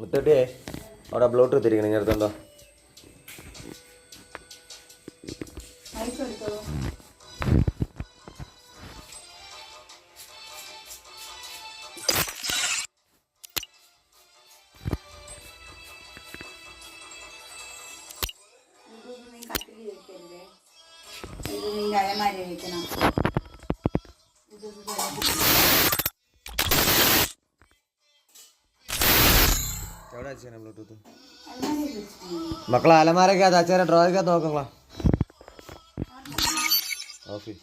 മുത്തോട്ടിയേ അവിടെ ബ്ലൂടൂത്ത് ഇരിക്കണം ഇങ്ങനെ എടുത്തോണ്ടോ ഇതൊന്നും നീ കട്ടിൽ വയ്ക്കണം ഇത് വെച്ചാണ് ബ്ലൂടൂത്ത് മക്കളെ അലമാരൊക്കെ അത് അച്ഛനെ ഡ്രോയൊക്കെ നോക്കങ്ങളാ ഓഫി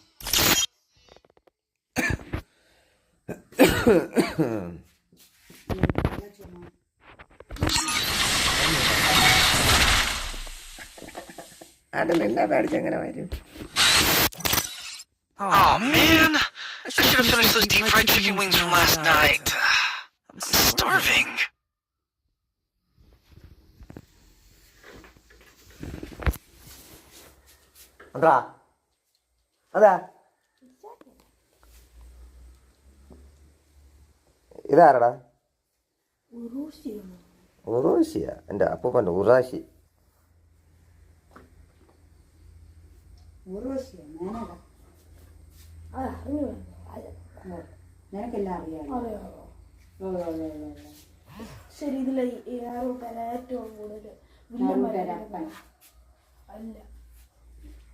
അത് പേടിച്ചെങ്ങനെ വരും Oh man, I should have finished those deep fried chicken wings from last night. I'm starving. അതാ. അതാ. ഇതാരടാ? ഉറൂഷിയ എന്റെ അപ്പൂപ്പന്റെ ഉറാശി. ശരി ആറൂട്ടര ഏറ്റവും കൂടുതൽ അല്ല.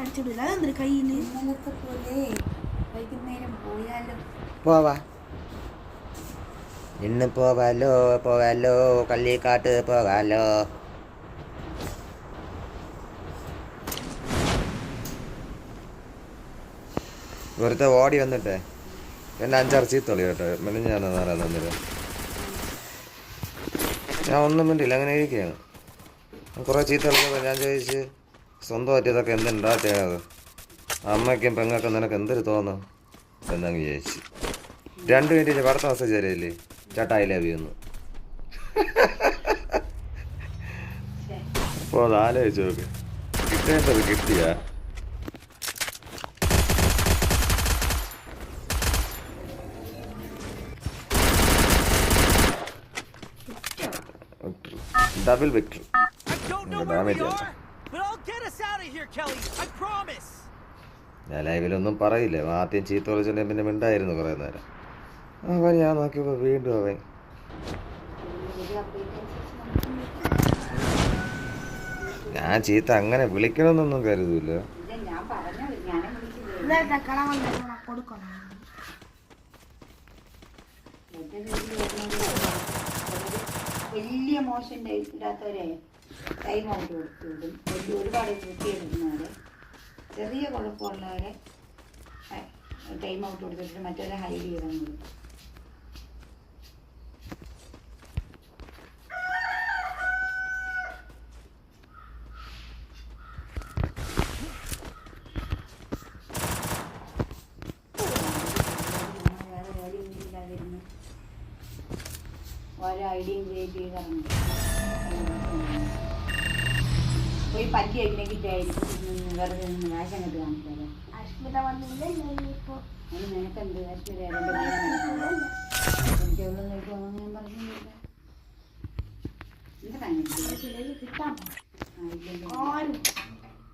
അടിച്ചിടില്ല അതെന്തൊരു കയ്യിൽ ഇന്നലത്തെ പോലെ വൈകുന്നേരം പോയാലും? പോവാ. ഇന്ന് പോവാലോ പോവാലോ കള്ളിക്കാട്ട് പോകാലോ. വെറുതെ ഓടി വന്നിട്ടേ. എന്നെ അഞ്ചാറ് ചീത്തളി കേട്ടോ. മെല്ലെ ഞാൻ നേരം തന്നില്ല ഞാൻ ഒന്നും മിണ്ടില്ല അങ്ങനെ ഇരിക്കുകയാണ്. കുറേ ചീത്ത കളിക്കുമ്പോൾ ഞാൻ ചോദിച്ച് സ്വന്തമായിട്ട് ഇതൊക്കെ എന്തുണ്ടാ ചെയ്യണത് അമ്മയ്ക്കും പെങ്ങൾക്കും നിനക്ക് എന്തൊരു തോന്നും? എന്നങ്ങ് ചോദിച്ച് രണ്ട് മിനിറ്റ് പടത്ത മെസ്സേജ് വരെയില്ലേ? ചേട്ടാ ഐ ലവ് യു എന്ന്. അപ്പോൾ അത് ആലോചിച്ച് നോക്ക്. കിട്ടേണ്ടത് കിട്ടിയ? Kelly. I promise. ഞാൻ ലൈവിലൊന്നും പറയില്ല. ആദ്യം ചീത്ത വിളിച്ചിട്ട് പിന്നെ മിണ്ടായിരുന്നു കുറേ നേരം. അവൻ ഞാൻ നോക്കിയപ്പോൾ വീണ്ടും അവൻ. ഞാൻ ചീത്ത അങ്ങനെ വിളിക്കണമെന്നൊന്നും കരുതൂല. കൊടുക്കണം വലിയ മോശം ടൈപ്പ് ഇടാത്തവരെ ടൈം ഔട്ട് കൊടുത്തു വിടും. വലിയ ഒരുപാട് വൃത്തിയെടുക്കുന്നവരെ ചെറിയ കുഴപ്പമുള്ളവരെ ടൈം ഔട്ട് കൊടുത്തിട്ട് മറ്റവരെ ഹൈഡ് ചെയ്താൽ കൊടുക്കും ഓരോ ഐഡിയയും ക്രിയേറ്റ് ചെയ്ത് ഇറങ്ങും പോയി പറ്റി കഴിക്കണമെങ്കിൽ വെറുതെ നിന്ന് കാശം കെട്ട് കാണിക്കാതെ. അശ്മിത നിനക്കെന്ത്? കാശ്മീർ എനിക്കൊന്നും കഴിക്കുമെന്ന് ഞാൻ പറഞ്ഞില്ല?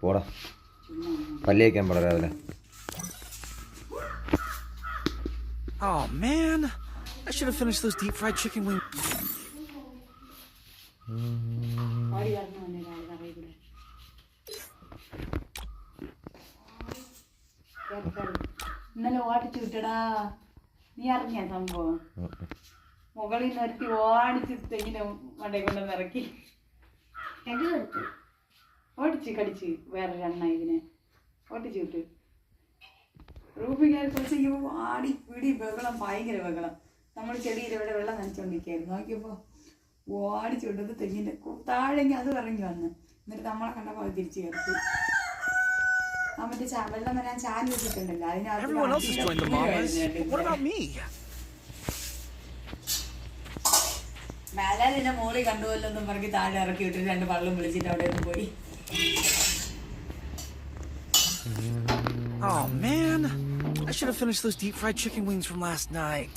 പോടാ. പല്ലി വയ്ക്കാൻ പോടാ രാവിലെ. Oh man, I should have finished those deep fried chicken wings. ഓടി പറഞ്ഞു വന്ന ഒരാൾ കേറി, കേറി. ഇന്നലെ ഓട്ടിച്ചു വിട്ടടാ. നീ അറിഞ്ഞ സംഭവം? മുകളിൽ നിന്ന് ഒരുത്തി ഓടിച്ച് തെങ്ങിനെ മണ്ടേ കൊണ്ടുവന്ന് ഇറക്കി. ഓടിച്ച്. കടിച്ച് വേറെ രണ്ണ ഇതിനെ ഓടിച്ച് വിട്ട്. റൂബി കയറി കുളിച്ചിരിക്കുമ്പോൾ ആടി പിടി ബഹളം ഭയങ്കര ബഹളം. നമ്മൾ ചെടിയിൽ ഇവിടെ വെള്ളം നനച്ചുകൊണ്ടിരിക്കുകയായിരുന്നു നോക്കിയപ്പോൾ ഓടിച്ച് ചുണ്ടത് തെങ്ങിന്റെ കു- താഴെങ്കിൽ അത് ഇറങ്ങി വന്ന്. എന്നിട്ട് നമ്മളെ കണ്ടപ്പോൾ പോലെ തിരിച്ചു കയറി ആ മറ്റേ വെള്ളം വരാൻ ചാൽ വെച്ചിട്ടുണ്ടല്ലോ. അതിനകത്ത് Everyone else has joined the mamas. But what about me? മേലാലിന്റെ മോളി കണ്ടുപോലോ എന്നും പറഞ്ഞ് താഴെ ഇറക്കി വിട്ടിട്ട് രണ്ട് വള്ളം വിളിച്ചിട്ട് അവിടെ നിന്ന് പോയി. Oh man, I should have finished those deep fried chicken wings from last night.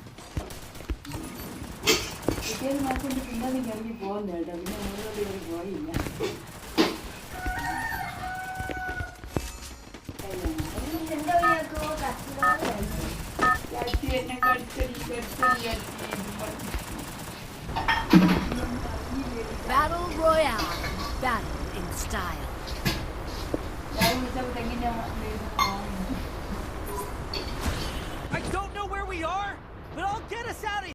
얘는 말씀이 빛나는 경이 무엇 날다 그냥 물러도 여기 무엇이 있냐 생각이야 그거 같은 거 하면 야 뒤에 있는 것들 이것들 야지 Battle Royale. Battle in style. 야 우리 좀 당기냐